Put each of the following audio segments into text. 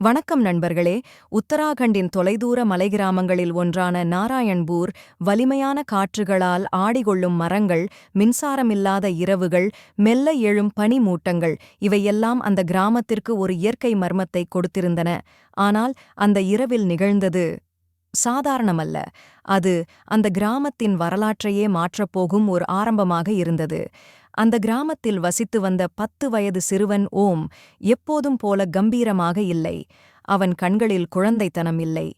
வணக்கம் நண்பர்களே. உத்தராகண்டின் தொலைதூர மலைகிராமங்களில் ஒன்றான நாராயண்பூர் வலிமையான காற்றுகளால் ஆடிகொள்ளும் மரங்கள் மின்சாரமில்லாத இரவுகள் மெல்ல எழும் பனிமூட்டங்கள் இவையெல்லாம் அந்த கிராமத்திற்கு ஒரு இயற்கை மர்மத்தை கொடுத்திருந்தன. ஆனால் அந்த இரவில் நிகழ்ந்தது சாதாரணமல்ல. அது அந்த கிராமத்தின் வரலாற்றையே மாற்றப்போகும் ஒரு ஆரம்பமாக இருந்தது. அந்த கிராமத்தில் வசித்து வந்த பத்து வயது சிறுவன் ஓம் எப்போதும் போல கம்பீரமாக இல்லை. அவன் கண்களில் குழந்தைத்தனம் இல்லை.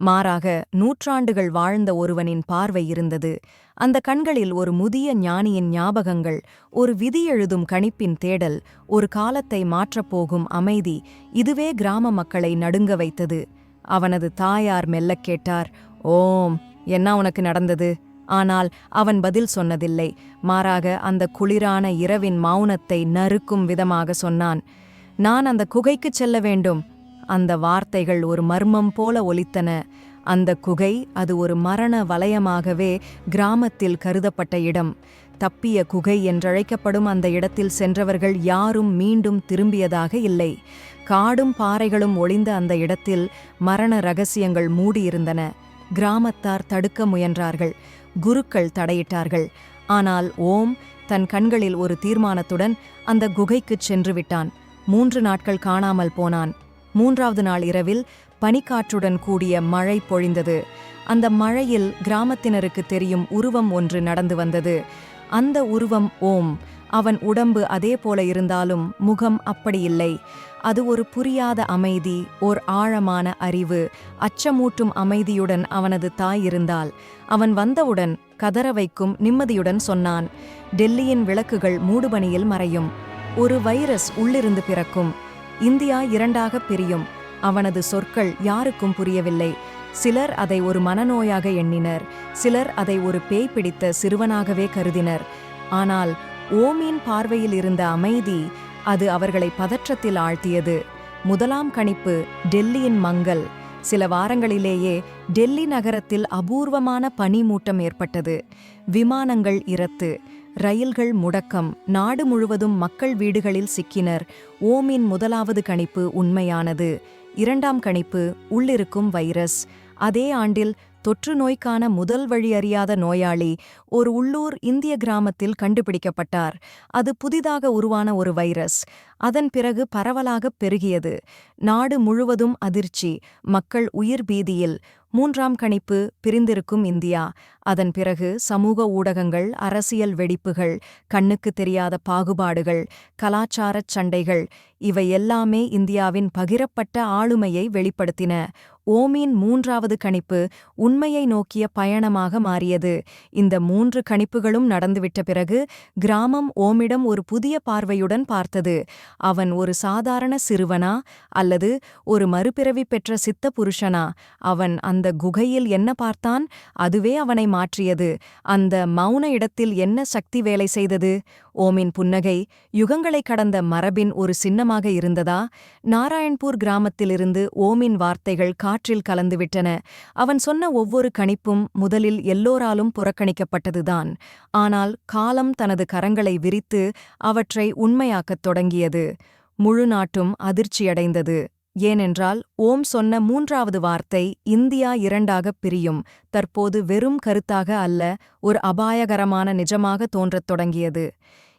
மாறாக நூற்றாண்டுகள் வாழ்ந்த ஒருவனின் பார்வை இருந்தது. அந்த கண்களில் ஒரு முதிய ஞானியின் ஞாபகங்கள் ஒரு விதி எழுதும் கணிப்பின் தேடல் ஒரு காலத்தை மாற்றப்போகும் அமைதி இதுவே கிராம மக்களை நடுங்க வைத்தது. அவனது தாயார் மெல்லக் கேட்டார் ஓம் என்ன உனக்கு நடந்தது? ஆனால் அவன் பதில் சொன்னதில்லை. மாறாக அந்த குளிரான இரவின் மௌனத்தை நறுக்கும் விதமாக சொன்னான் நான் அந்த குகைக்கு செல்ல வேண்டும். அந்த வார்த்தைகள் ஒரு மர்மம் போல ஒலித்தன. அந்த குகை அது ஒரு மரண வலயமாகவே கிராமத்தில் கருதப்பட்ட இடம். தப்பிய குகை என்றழைக்கப்படும் அந்த இடத்தில் சென்றவர்கள் யாரும் மீண்டும் திரும்பியதாக இல்லை. காடும் பாறைகளும் ஒளிந்த அந்த இடத்தில் மரண ரகசியங்கள் மூடியிருந்தன. கிராமத்தார் தடுக்க முயன்றார்கள். குருக்கள் தடையிட்டார்கள். ஆனால் ஓம் தன் கண்களில் ஒரு தீர்மானத்துடன் அந்த குகைக்குச் சென்று விட்டான் மூன்று நாட்கள் காணாமல் போனான். மூன்றாவது நாள் இரவில் பனிக்காற்றுடன் கூடிய மழை பொழிந்தது. அந்த மழையில் கிராமத்தினருக்கு தெரியும் உருவம் ஒன்று நடந்து வந்தது. அந்த உருவம் ஓம். அவன் உடம்பு அதே போல இருந்தாலும் முகம் அப்படியில்லை. அது ஒரு புரியாத அமைதி ஓர் ஆழமான அறிவு. அச்சமூட்டும் அமைதியுடன் அவனது தாய் இருந்தால் அவன் வந்தவுடன் கதற வைக்கும் நிம்மதியுடன் சொன்னான் டெல்லியின் விளக்குகள் மூடுபனியில் மறையும். ஒரு வைரஸ் உள்ளிருந்து பிறக்கும். இந்தியா இரண்டாக பிரியும். அவனது சொற்கள் யாருக்கும் புரியவில்லை. சிலர் அதை ஒரு மனநோயாக எண்ணினர். சிலர் அதை ஒரு பேய் பிடித்த சிறுவனாகவே கருதினர். ஆனால் ஓமின் பார்வையில் இருந்த அமைதி அது அவர்களை பதற்றத்தில் ஆழ்த்தியது. முதலாம் கணிப்பு டெல்லியின் மங்கள் சில வாரங்களிலேயே டெல்லி நகரத்தில் அபூர்வமான பனிமூட்டம் ஏற்பட்டது. விமானங்கள் இரத்து. ரயில்கள் முடக்கம். நாடு முழுவதும் மக்கள் வீடுகளில் சிக்கினர். ஓமின் முதலாவது கணிப்பு உண்மையானது. இரண்டாம் கணிப்பு உள்ளிருக்கும் வைரஸ். அதே ஆண்டில் தொற்று நோய்க்கான முதல் வழி அறியாத நோயாளி ஒரு உள்ளூர் இந்திய கிராமத்தில் கண்டுபிடிக்கப்பட்டார். அது புதிதாக உருவான ஒரு வைரஸ். அதன் பிறகு பரவலாகப் பெருகியது. நாடு முழுவதும் அதிர்ச்சி. மக்கள் உயிர் பீதியில். மூன்றாம் கணிப்பு பிரிந்திருக்கும் இந்தியா. அதன் பிறகு சமூக ஊடகங்கள் அரசியல் வெடிப்புகள் கண்ணுக்கு தெரியாத பாகுபாடுகள் கலாச்சாரச் சண்டைகள் இவை எல்லாமே இந்தியாவின் பகிரப்பட்ட ஆளுமையை வெளிப்படுத்தின. ஓமின் மூன்றாவது கணிப்பு உண்மையை நோக்கிய பயணமாக மாறியது. இந்த மூன்று கணிப்புகளும் நடந்துவிட்ட பிறகு கிராமம் ஓமிடம் ஒரு புதிய பார்வையுடன் பார்த்தது. அவன் ஒரு சாதாரண சிறுவனா அல்லது ஒரு மறுபிறவி பெற்ற சித்த புருஷனா? அவன் அந்த குகையில் என்ன பார்த்தான்? அதுவே அவனை மாற்றியது. அந்த மௌன இடத்தில் என்ன சக்தி வேலை செய்தது? ஓமின் புன்னகை யுகங்களைக் கடந்த மரபின் ஒரு சின்னமாக இருந்ததா? நாராயண்பூர் கிராமத்திலிருந்து ஓமின் வார்த்தைகள் காற்றில் கலந்துவிட்டன. அவன் சொன்ன ஒவ்வொரு கணிப்பும் முதலில் எல்லோராலும் புறக்கணிக்கப்பட்டதுதான். ஆனால் காலம் தனது கரங்களை விரித்து அவற்றை உண்மையாக்கத் தொடங்கியது. முழு நாட்டும் அதிர்ச்சியடைந்தது. ஏனென்றால் ஓம் சொன்ன மூன்றாவது வார்த்தை இந்தியா இரண்டாகப் பிரியும். தற்போது வெறும் கருத்தாக அல்ல ஒரு அபாயகரமான நிஜமாக தோன்றத் தொடங்கியது.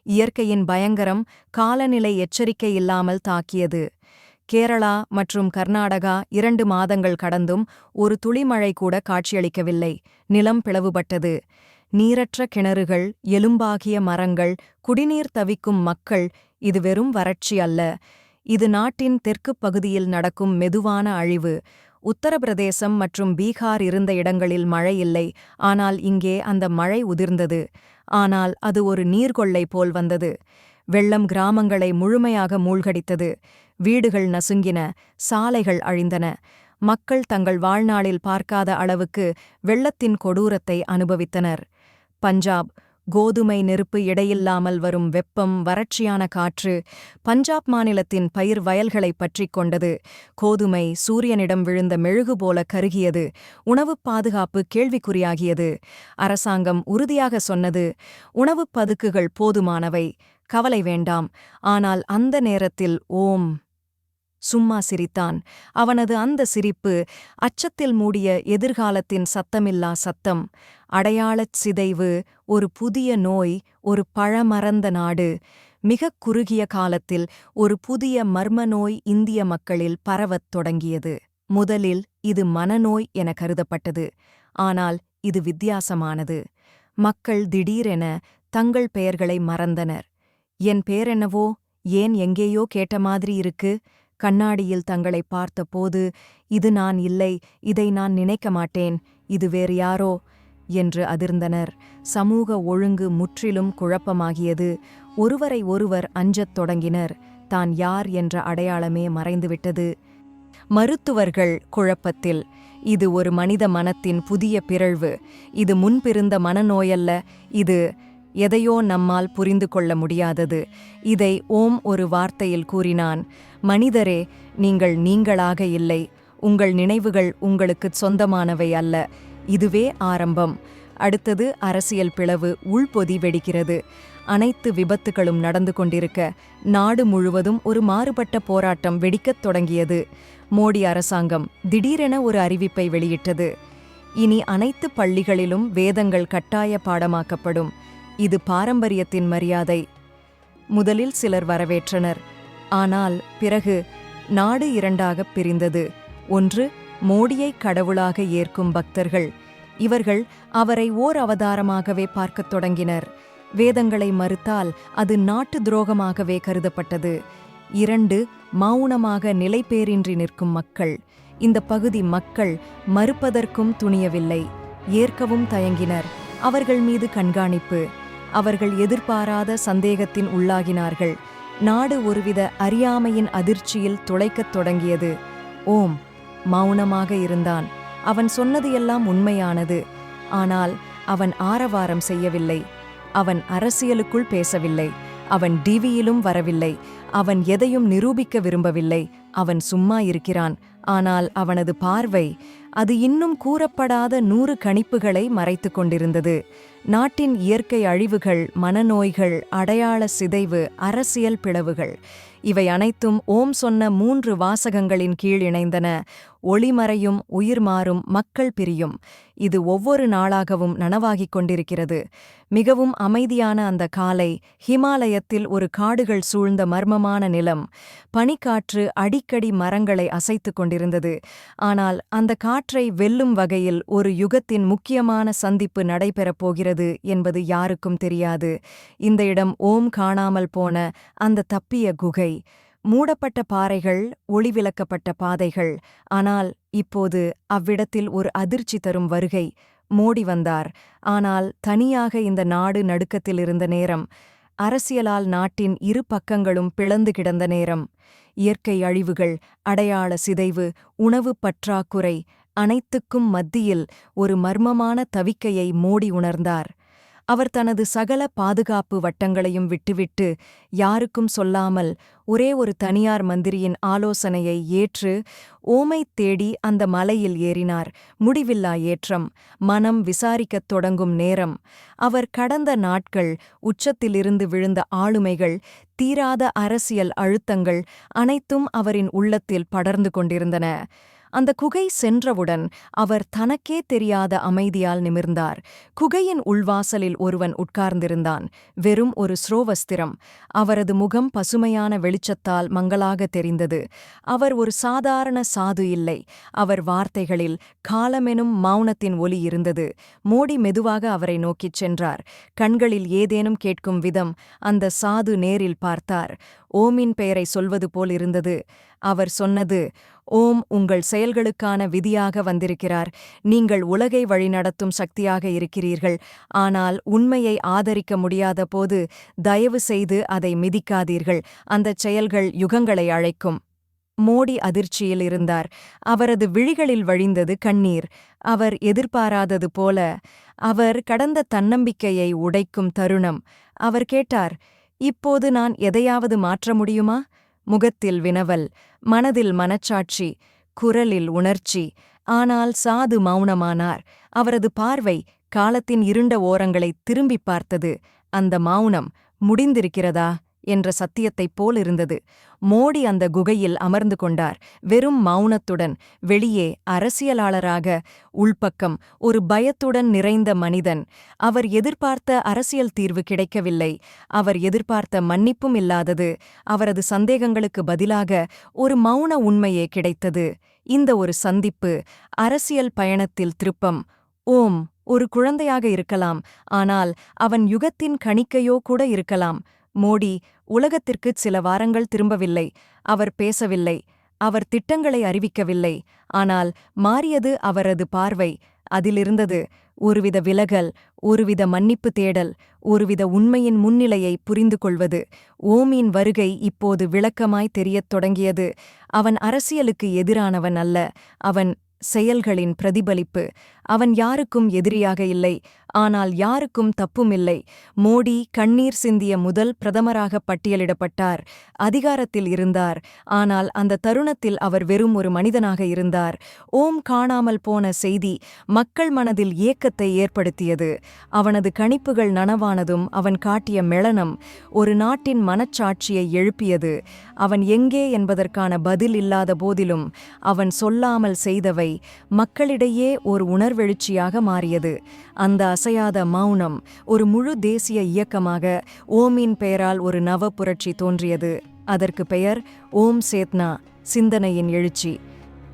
இயற்கையின் பயங்கரம் காலநிலை எச்சரிக்கை இல்லாமல் தாக்கியது. கேரளா மற்றும் கர்நாடகா இரண்டு மாதங்கள் கடந்தும் ஒரு துளிமழை கூட காட்சியளிக்கவில்லை. நிலம் பிளவுபட்டது. நீரற்ற கிணறுகள் எலும்பாகிய மரங்கள் குடிநீர் தவிக்கும் மக்கள் இது வெறும் வறட்சி அல்ல. இது நாட்டின் தெற்குப் பகுதியில் நடக்கும் மெதுவான அழிவு. உத்தரப்பிரதேசம் மற்றும் பீகார் இருந்த இடங்களில் மழை இல்லை. ஆனால் இங்கே அந்த மழை உதிர்ந்தது. ஆனால் அது ஒரு நீர்கொள்ளை போல் வந்தது. வெள்ளம் கிராமங்களை முழுமையாக மூழ்கடித்தது. வீடுகள் நசுங்கின. சாலைகள் அழிந்தன. மக்கள் தங்கள் வாழ்நாளில் பார்க்காத அளவுக்கு வெள்ளத்தின் கொடூரத்தை அனுபவித்தனர். பஞ்சாப் கோதுமை நெருப்பு இடையில்லாமல் வரும் வெப்பம் வறட்சியான காற்று பஞ்சாப் மாநிலத்தின் பயிர் வயல்களைப் பற்றிக் கொண்டது. கோதுமை சூரியனிடம் விழுந்த மெழுகு போல கருகியது. உணவுப் பாதுகாப்பு கேள்விக்குறியாகியது. அரசாங்கம் உறுதியாக சொன்னது உணவுப் பதுக்குகள் போதுமானவை. கவலை வேண்டாம். ஆனால் அந்த நேரத்தில் ஓம் சும்மா சிரித்தான். அவனது அந்த சிரிப்பு அச்சத்தில் மூடிய எதிர்காலத்தின் சத்தமில்லா சத்தம். அடையாளச் சிதைவு ஒரு புதிய நோய் ஒரு பழமறந்த நாடு. மிகக் குறுகிய காலத்தில் ஒரு புதிய மர்ம நோய் இந்திய மக்களில் பரவத் தொடங்கியது. முதலில் இது மனநோய் என கருதப்பட்டது. ஆனால் இது வித்தியாசமானது. மக்கள் திடீரென தங்கள் பெயர்களை மறந்தனர். என் பேரென்னவோ? ஏன் எங்கேயோ கேட்ட மாதிரி இருக்கு? கண்ணாடியில் தங்களை பார்த்தபோது இது நான் இல்லை இதை நான் நினைக்க மாட்டேன் இது வேறு யாரோ என்று அதிர்ந்தனர். சமூக ஒழுங்கு முற்றிலும் குழப்பமாகியது. ஒருவரை ஒருவர் அஞ்சத் தொடங்கினர். தான் யார் என்ற அடையாளமே மறைந்துவிட்டது. மருத்துவர்கள் குழப்பத்தில். இது ஒரு மனித மனத்தின் புதிய பிறழ்வு. இது முன்பிருந்த மனநோயல்ல. இது எதையோ நம்மால் புரிந்து கொள்ள முடியாதது. இதை ஓம் ஒரு வார்த்தையில் கூறினான் மனிதரே நீங்கள் நீங்களாக இல்லை. உங்கள் நினைவுகள் உங்களுக்குச் சொந்தமானவை அல்ல. இதுவே ஆரம்பம். அடுத்தது அரசியல் பிளவு உள்பொதி வெடிக்கிறது. அனைத்து விபத்துகளும் நடந்து கொண்டிருக்க நாடு முழுவதும் ஒரு மாறுபட்ட போராட்டம் வெடிக்கத் தொடங்கியது. மோடி அரசாங்கம் திடீரென ஒரு அறிவிப்பை வெளியிட்டது. இனி அனைத்து பள்ளிகளிலும் வேதங்கள் கட்டாய பாடமாக்கப்படும். இது பாரம்பரியத்தின் மரியாதை. முதலில் சிலர் வரவேற்றனர். ஆனால் பிறகு நாடு இரண்டாகப் பிரிந்தது. ஒன்று மோடியை கடவுளாக ஏற்கும் பக்தர்கள். இவர்கள் அவரை ஓர் அவதாரமாகவே பார்க்கத் தொடங்கினர். வேதங்களை மறுத்தால் அது நாட்டு துரோகமாகவே கருதப்பட்டது. இரண்டு மௌனமாக நிலைபேரின்றி நிற்கும் மக்கள். இந்த பகுதி மக்கள் மறுப்பதற்கும் துணியவில்லை. ஏற்கவும் தயங்கினர். அவர்கள் மீது கண்காணிப்பு. அவர்கள் எதிர்பாராத சந்தேகத்தின் உள்ளாகினார்கள். நாடு ஒருவித அறியாமையின் அதிர்ச்சியில் துளைக்கத் தொடங்கியது. ஓம் மௌனமாக இருந்தான். அவன் சொன்னது எல்லாம் உண்மையானது. ஆனால் அவன் ஆரவாரம் செய்யவில்லை. அவன் அரசியலுக்குள் பேசவில்லை. அவன் டிவியிலும் வரவில்லை. அவன் எதையும் நிரூபிக்க விரும்பவில்லை. அவன் சும்மா இருக்கிறான். ஆனால் அவனது பார்வை அது இன்னும் கூறப்படாத நூறு கணிப்புகளை மறைத்துக் கொண்டிருந்தது. நாட்டின் இயற்கை அழிவுகள் மனநோய்கள் அடையாள சிதைவு அரசியல் பிளவுகள் இவை அனைத்தும் ஓம் சொன்ன மூன்று வாசகங்களின் கீழ் இணைந்தன. ஒளிமறையும் உயிர் மாறும் மக்கள் பிரியும். இது ஒவ்வொரு நாளாகவும் நனவாகிக் கொண்டிருக்கிறது. மிகவும் அமைதியான அந்த காலை ஹிமாலயத்தில் ஒரு காடுகள் சூழ்ந்த மர்மமான நிலம். பனிக்காற்று அடிக்கடி மரங்களை அசைத்துக் கொண்டிருந்தது. ஆனால் அந்த காற்றை வெல்லும் வகையில் ஒரு யுகத்தின் முக்கியமான சந்திப்பு நடைபெறப் போகிறது என்பது யாருக்கும் தெரியாது. இந்த இடம் ஓம் காணாமல் போன அந்த தப்பிய குகை. மூடப்பட்ட பாறைகள் ஒளிவிலக்கப்பட்ட பாதைகள். ஆனால் இப்போது அவ்விடத்தில் ஒரு அதிர்ச்சி தரும் வருகை மோடி வந்தார். ஆனால் தனியாக இந்த நாடு நடுக்கத்தில் இருந்த நேரம் அரசியலால் நாட்டின் இரு பக்கங்களும் பிளந்து கிடந்த நேரம். இயற்கை அழிவுகள் அடையாள சிதைவு உணவு பற்றாக்குறை அனைத்துக்கும் மத்தியில் ஒரு மர்மமான தவிக்கையை மோடி உணர்ந்தார். அவர் தனது சகல பாதுகாப்பு வட்டங்களையும் விட்டுவிட்டு யாருக்கும் சொல்லாமல் ஒரே ஒரு தனியார் மந்திரியின் ஆலோசனையை ஏற்று ஓமைத் தேடி அந்த மலையில் ஏறினார். முடிவில்லா ஏற்றம். மனம் விசாரிக்கத் தொடங்கும் நேரம். அவர் கடந்த நாட்கள் உச்சத்திலிருந்து விழுந்த ஆளுமைகள் தீராத அரசியல் அழுத்தங்கள் அனைத்தும் அவரின் உள்ளத்தில் படர்ந்து கொண்டிருந்தன. அந்த குகை சென்றவுடன் அவர் தனக்கே தெரியாத அமைதியால் நிமிர்ந்தார். குகையின் உள்வாசலில் ஒருவன் உட்கார்ந்திருந்தான். வெறும் ஒரு ஸ்ரோவஸ்திரம். அவரது முகம் பசுமையான வெளிச்சத்தால் மங்களாக தெரிந்தது. அவர் ஒரு சாதாரண சாது இல்லை. அவர் வார்த்தைகளில் காலமெனும் மௌனத்தின் ஒலி இருந்தது. மோடி மெதுவாக அவரை நோக்கிச் சென்றார். கண்களில் ஏதேனும் கேட்கும் விதம் அந்த சாது நேரில் பார்த்தார். ஓமின் பெயரை சொல்வது போல் இருந்தது. அவர் சொன்னது ஓம் உங்கள் செயல்களுக்கான விதியாக வந்திருக்கிறார். நீங்கள் உலகை வழிநடத்தும் சக்தியாக இருக்கிறீர்கள். ஆனால் உண்மையை ஆதரிக்க முடியாத போது தயவு செய்து அதை மிதிக்காதீர்கள். அந்தச் செயல்கள் யுகங்களை அழைக்கும். மோடி அதிர்ச்சியில் இருந்தார். அவரது விழிகளில் வழிந்தது கண்ணீர். அவர் எதிர்பாராதது போல அவர் கடந்த தன்னம்பிக்கையை உடைக்கும் தருணம். அவர் கேட்டார் இப்போது நான் எதையாவது மாற்ற முடியுமா? முகத்தில் வினவல். மனதில் மனச்சாட்சி குரலில் உணர்ச்சி ஆனால் சாது மௌனமானார். அவரது பார்வை காலத்தின் இருண்ட ஓரங்களை திரும்பிப் பார்த்தது. அந்த மௌனம் முடிந்திருக்கிறதா? என்ற சத்தியத்தைப் போல் இருந்தது. மோடி அந்த குகையில் அமர்ந்து கொண்டார். வெறும் மௌனத்துடன் வெளியே அரசியலாளராக உள்பக்கம் ஒரு பயத்துடன் நிறைந்த மனிதன். அவர் எதிர்பார்த்த அரசியல் தீர்வு கிடைக்கவில்லை. அவர் எதிர்பார்த்த மன்னிப்பும் இல்லாதது. அவரது சந்தேகங்களுக்கு பதிலாக ஒரு மௌன உண்மையே கிடைத்தது. இந்த ஒரு சந்திப்பு அரசியல் பயணத்தில் திருப்பம். ஓம் ஒரு குழந்தையாக இருக்கலாம். ஆனால் அவன் யுகத்தின் கணிக்கையோ கூட இருக்கலாம். மோடி உலகத்திற்குச் சில வாரங்கள் திரும்பவில்லை. அவர் பேசவில்லை. அவர் திட்டங்களை அறிவிக்கவில்லை. ஆனால் மாறியது அவரது பார்வை. அதிலிருந்தது ஒருவித விலகல் ஒருவித மன்னிப்பு தேடல் ஒருவித உண்மையின் முன்னிலையை புரிந்து கொள்வது. ஓமின் வருகை இப்போது விளக்கமாய் தெரியத் தொடங்கியது. அவன் அரசியலுக்கு எதிரானவன் அல்ல. அவன் செயல்களின் பிரதிபலிப்பு. அவன் யாருக்கும் எதிரியாக இல்லை. ஆனால் யாருக்கும் தப்புமில்லை மோடி கண்ணீர் சிந்திய முதல் பிரதமராக பட்டியலிடப்பட்டார். அதிகாரத்தில் இருந்தார். ஆனால் அந்த தருணத்தில் அவர் வெறும் ஒரு மனிதனாக இருந்தார். ஓம் காணாமல் போன செய்தி மக்கள் மனதில் ஏக்கத்தை ஏற்படுத்தியது. அவனது கணிப்புகள் நனவானதும் அவன் காட்டிய மெளனம் ஒரு நாட்டின் மனச்சாட்சியை எழுப்பியது. அவன் எங்கே என்பதற்கான பதில் இல்லாத போதிலும் அவன் சொல்லாமல் செய்தவை மக்களிடையே ஒரு உணர்வெழுச்சியாக மாறியது. அந்த அசையாத மௌனம் ஒரு முழு தேசிய இயக்கமாக ஓமின் பெயரால் ஒரு நவ புரட்சி தோன்றியது. அதற்கு பெயர் ஓம் சேத்னா சிந்தனையின் எழுச்சி.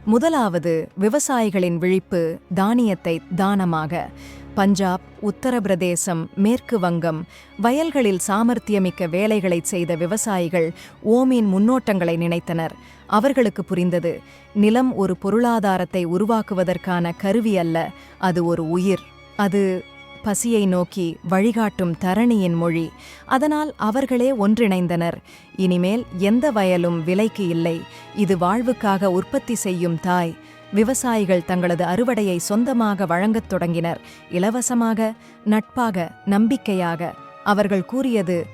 முதலாவது விவசாயிகளின் விழிப்பு தானியத்தை தானமாக. பஞ்சாப் உத்தரப்பிரதேசம் மேற்கு வங்கம் வயல்களில் சாமர்த்தியமிக்க வேலைகளை செய்த விவசாயிகள் ஓமின் முன்னோட்டங்களை நினைத்தனர். அவர்களுக்கு புரிந்தது. நிலம் ஒரு பொருளாதாரத்தை உருவாக்குவதற்கான கருவி அல்ல அது ஒரு உயிர். அது பசியை நோக்கி வழிகாட்டும் தரணியின் மொழி. அதனால் அவர்களே ஒன்றிணைந்தனர். இனிமேல் எந்த வயலும் விலைக்கு இல்லை. இது வாழ்வுக்காக உற்பத்தி செய்யும் தாய். விவசாயிகள் தங்களது அறுவடையை சொந்தமாக வழங்கத் தொடங்கினர். இலவசமாக நட்பாக நம்பிக்கையாக. அவர்கள் கூறியது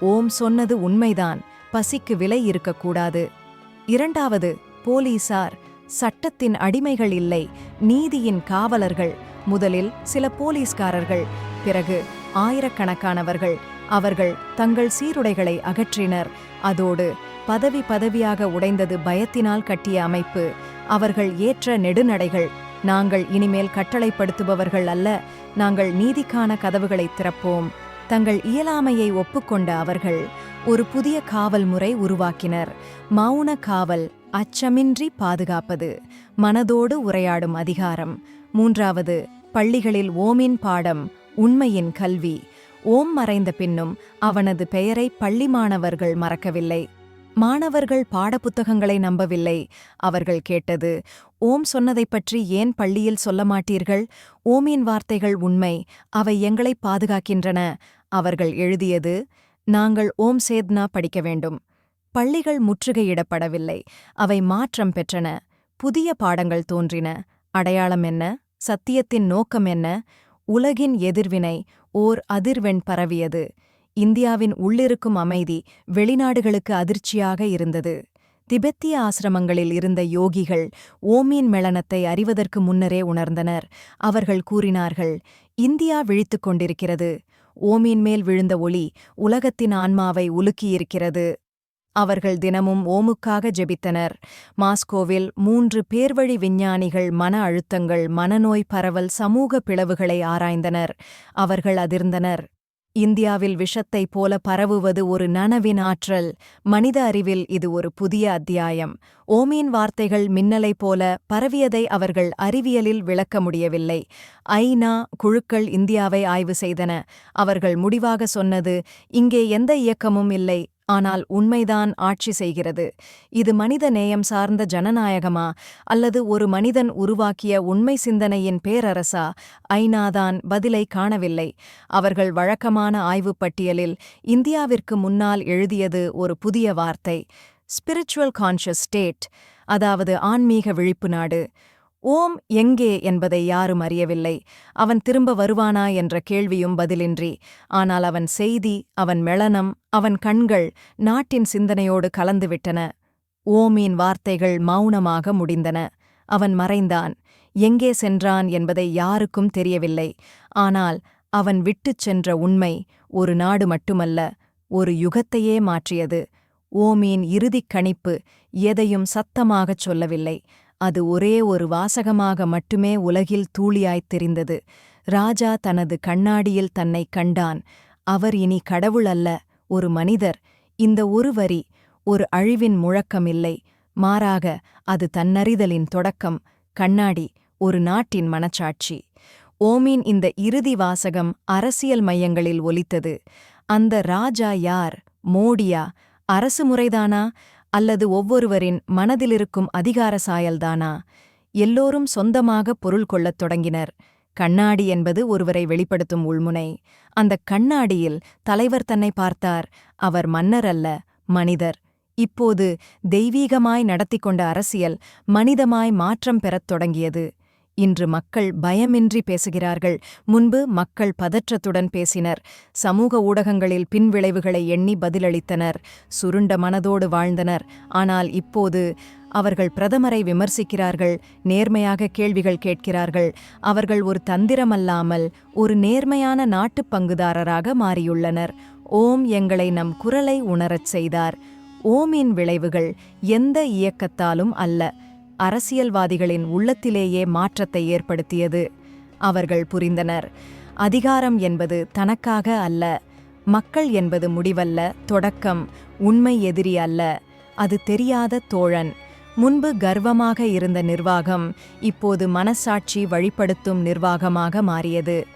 ஓம் சொன்னது உண்மைதான். பசிக்கு விலை இருக்கக்கூடாது. இரண்டாவது போலீசார் சட்டத்தின் அடிமைகள் இல்லை நீதியின் காவலர்கள். முதலில் சில போலீஸ்காரர்கள் பிறகு ஆயிரக்கணக்கானவர்கள். அவர்கள் தங்கள் சீருடைகளை அகற்றினர். அதோடு பதவி பதவியாக உடைந்தது பயத்தினால் கட்டிய அமைப்பு. அவர்கள் ஏற்ற நெடுநடைகள். நாங்கள் இனிமேல் கட்டளைப்படுத்துபவர்கள் அல்ல நாங்கள் நீதிக்கான கதவுகளை திறப்போம். தங்கள் இயலாமையை ஒப்புக்கொண்ட அவர்கள் ஒரு புதிய காவல் முறை உருவாக்கினர். மௌன காவல் அச்சமின்றி பாதுகாப்பது. மனதோடு உரையாடும் அதிகாரம். மூன்றாவது பள்ளிகளில் ஓமின் பாடம் உண்மையின் கல்வி. ஓம் மறைந்த பின்னும் அவனது பெயரை பள்ளி மாணவர்கள் மறக்கவில்லை. மாணவர்கள் பாடப்புத்தகங்களை நம்பவில்லை. அவர்கள் கேட்டது ஓம் சொன்னதைப் பற்றி ஏன் பள்ளியில் சொல்ல மாட்டீர்கள்? ஓமின் வார்த்தைகள் உண்மை. அவை எங்களை பாதுகாக்கின்றன. அவர்கள் எழுதியது நாங்கள் ஓம் சேத்னா படிக்க வேண்டும். பள்ளிகள் முற்றுகையிடப்படவில்லை. அவை மாற்றம் பெற்றன. புதிய பாடங்கள் தோன்றின. அடையாளம் என்ன? சத்தியத்தின் நோக்கம் என்ன? உலகின் எதிர்வினை ஓர் அதிர்வெண் பரவியது. இந்தியாவின் உள்ளிருக்கும் அமைதி வெளிநாடுகளுக்கு அதிர்ச்சியாக இருந்தது. திபெத்திய ஆசிரமங்களில் இருந்த யோகிகள் ஓமியின் மெளனத்தை அறிவதற்கு முன்னரே உணர்ந்தனர். அவர்கள் கூறினார்கள் இந்தியா விழித்துக் கொண்டிருக்கிறது. ஓமின் மேல் விழுந்த ஒளி உலகத்தின் ஆன்மாவை உலுக்கியிருக்கிறது. அவர்கள் தினமும் ஓமுக்காக ஜெபித்தனர். மாஸ்கோவில் மூன்று பேர்வழி விஞ்ஞானிகள் மன அழுத்தங்கள் மனநோய் பரவல் சமூக பிளவுகளை ஆராய்ந்தனர். அவர்கள் அதிர்ந்தனர். இந்தியாவில் விஷத்தைப் போல பரவுவது ஒரு நனவின் ஆற்றல். மனித அறிவில் இது ஒரு புதிய அத்தியாயம். ஓமீன் வார்த்தைகள் மின்னலைப் போல பரவியதை அவர்கள் அறிவியலில் விளக்க முடியவில்லை. ஐநா குழுக்கள் இந்தியாவை ஆய்வு செய்தன. அவர்கள் முடிவாக சொன்னது இங்கே எந்த இயக்கமும் இல்லை. ஆனால் உண்மைதான் ஆட்சி செய்கிறது. இது மனித நேயம் சார்ந்த ஜனநாயகமா? அல்லது ஒரு மனிதன் உருவாக்கிய உண்மை சிந்தனையின் பேரரசா? ஐநாதான் பதிலை காணவில்லை. அவர்கள் வழக்கமான ஆய்வுப் பட்டியலில் இந்தியாவிற்கு முன்னால் எழுதியது ஒரு புதிய வார்த்தை. ஸ்பிரிச்சுவல் கான்ஷியஸ் ஸ்டேட் அதாவது ஆன்மீக விழிப்பு நாடு. ஓம் எங்கே என்பதை யாரும் அறியவில்லை. அவன் திரும்ப வருவானா என்ற கேள்வியும் பதிலின்றி ஆனால் அவன் செய்தி அவன் மெளனம் அவன் கண்கள் நாட்டின் சிந்தனையோடு கலந்துவிட்டன. ஓமீன் வார்த்தைகள் மௌனமாக முடிந்தன. அவன் மறைந்தான். எங்கே சென்றான் என்பதை யாருக்கும் தெரியவில்லை. ஆனால் அவன் விட்டுச் சென்ற உண்மை ஒரு நாடு மட்டுமல்ல ஒரு யுகத்தையே மாற்றியது. ஓமீன் இறுதிக் கணிப்பு எதையும் சத்தமாகச் சொல்லவில்லை. அது ஒரே ஒரு வாசகமாக மட்டுமே உலகில் தூளியாய்த் தெரிந்தது. ராஜா தனது கண்ணாடியில் தன்னைக் கண்டான். அவர் இனி கடவுள் அல்ல ஒரு மனிதர். இந்த ஒரு வரி ஒரு அழிவின் முழக்கமில்லை. மாறாக அது தன்னறிதலின் தொடக்கம். கண்ணாடி ஒரு நாட்டின் மனச்சாட்சி. ஓமின் இந்த இறுதி வாசகம் அரசியல் மையங்களில் ஒலித்தது. அந்த ராஜா யார்? மோடியா? அரசு முறைதானா? அல்லது ஒவ்வொருவரின் மனதிலிருக்கும் அதிகார சாயல்தானா? எல்லோரும் சொந்தமாக பொருள் கொள்ளத் தொடங்கினர். கண்ணாடி என்பது ஒருவரை வெளிப்படுத்தும் உள்முனை. அந்தக் கண்ணாடியில் தலைவர் தன்னை பார்த்தார். அவர் மன்னர் அல்ல மனிதர். இப்போது தெய்வீகமாய் நடத்தி கொண்ட அரசியல் மனிதமாய் மாற்றம் பெறத் தொடங்கியது. இன்று மக்கள் பயமின்றி பேசுகிறார்கள். முன்பு மக்கள் பதற்றத்துடன் பேசினர். சமூக ஊடகங்களில் பின்விளைவுகளை எண்ணி பதிலளித்தனர். சுருண்ட மனதோடு வாழ்ந்தனர். ஆனால் இப்போது அவர்கள் பிரதமரை விமர்சிக்கிறார்கள். நேர்மையாக கேள்விகள் கேட்கிறார்கள். அவர்கள் ஒரு தந்திரமல்லாமல் ஒரு நேர்மையான நாட்டுப் பங்குதாரராக மாறியுள்ளனர். ஓம் எங்களை நம் குரலை உணரச் செய்தார். ஓமின் விளைவுகள் எந்த இயக்கத்தாலும் அல்ல. அரசியல்வாதிகளின் உள்ளத்திலேயே மாற்றத்தை ஏற்படுத்தியது. அவர்கள் புரிந்தனர். அதிகாரம் என்பது தனக்காக அல்ல மக்கள் என்பது முடிவல்ல தொடக்கம் உண்மை எதிரி அல்ல அது தெரியாத தோழன். முன்பு கர்வமாக இருந்த நிர்வாகம் இப்போது மனசாட்சி வழிப்படுத்தும் நிர்வாகமாக மாறியது.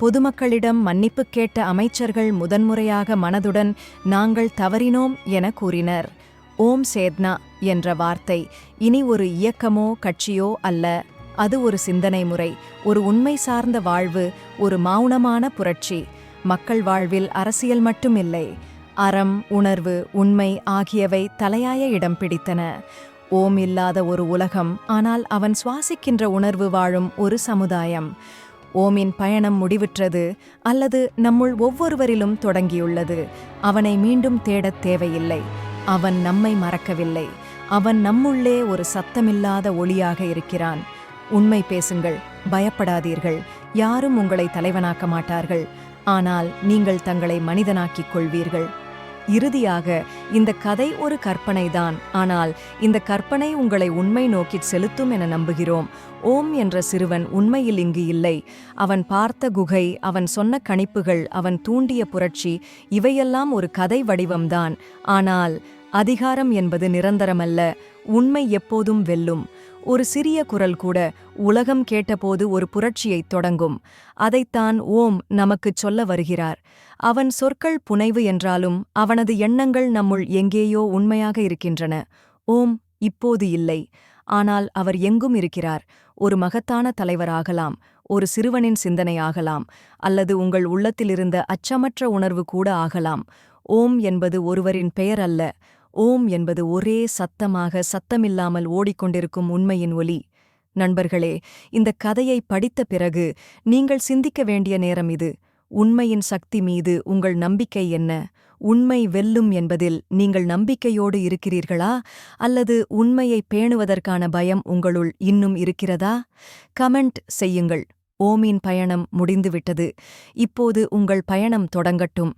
பொதுமக்களிடம் மன்னிப்பு கேட்ட அமைச்சர்கள் முதன்முறையாக மனதுடன் நாங்கள் தவறினோம் என கூறினர். ஓம் சேத்னா. என்ற வார்த்தை இனி ஒரு இயக்கமோ கட்சியோ அல்ல. அது ஒரு சிந்தனை முறை ஒரு உண்மை சார்ந்த வாழ்வு ஒரு மௌனமான புரட்சி. மக்கள் வாழ்வில் அரசியல் மட்டுமில்லை. அறம் உணர்வு உண்மை ஆகியவை தலையாய இடம் பிடித்தன. ஓம் இல்லாத ஒரு உலகம் ஆனால் அவன் சுவாசிக்கின்ற உணர்வு வாழும் ஒரு சமுதாயம். ஓமின் பயணம் முடிவுற்றது அல்லது நம்முள் ஒவ்வொருவரிலும் தொடங்கியுள்ளது. அவனை மீண்டும் தேடத் தேவையில்லை. அவன் நம்மை மறக்கவில்லை. அவன் நம்முள்ளே ஒரு சத்தமில்லாத ஒளியாக இருக்கிறான். உண்மை பேசுங்கள் பயப்படாதீர்கள். யாரும் உங்களை தலைவனாக்க மாட்டார்கள். ஆனால் நீங்கள் தங்களை மனிதனாக்கிக் கொள்வீர்கள். இறுதியாக இந்த கதை ஒரு கற்பனைதான். ஆனால் இந்த கற்பனை உங்களை உண்மை நோக்கி செலுத்தும் என நம்புகிறோம். ஓம் என்ற சிறுவன் உண்மையில் இங்கு இல்லை. அவன் பார்த்த குகை அவன் சொன்ன கணிப்புகள் அவன் தூண்டிய புரட்சி இவையெல்லாம் ஒரு கதை வடிவம்தான். ஆனால் அதிகாரம் என்பது நிரந்தரமல்ல உண்மை எப்போதும் வெல்லும். ஒரு சிறிய குரல் கூட உலகம் கேட்டபோது ஒரு புரட்சியைத் தொடங்கும். அதைத்தான் ஓம் நமக்குச் சொல்ல வருகிறார். அவன் சொற்கள் புனைவு என்றாலும் அவனது எண்ணங்கள் நம்முள் எங்கேயோ உண்மையாக இருக்கின்றன. ஓம் இப்போது இல்லை. ஆனால் அவர் எங்கும் இருக்கிறார். ஒரு மகத்தான தலைவராகலாம் ஒரு சிறுவனின் சிந்தனையாகலாம் அல்லது உங்கள் உள்ளத்திலிருந்த அச்சமற்ற உணர்வு கூட ஆகலாம். ஓம் என்பது ஒருவரின் பெயர் அல்ல ஓம் என்பது ஒரே சத்தமாக சத்தமில்லாமல் ஓடிக்கொண்டிருக்கும் உண்மையின் ஒலி. நண்பர்களே இந்த கதையை படித்த பிறகு நீங்கள் சிந்திக்க வேண்டிய நேரம் இது. உண்மையின் சக்தி மீது உங்கள் நம்பிக்கை என்ன? உண்மை வெல்லும் என்பதில் நீங்கள் நம்பிக்கையோடு இருக்கிறீர்களா? அல்லது உண்மையை பேணுவதற்கான பயம் உங்களுள் இன்னும் இருக்கிறதா? கமெண்ட் செய்யுங்கள். ஓமின் பயணம் முடிந்துவிட்டது. இப்போது உங்கள் பயணம் தொடங்கட்டும்.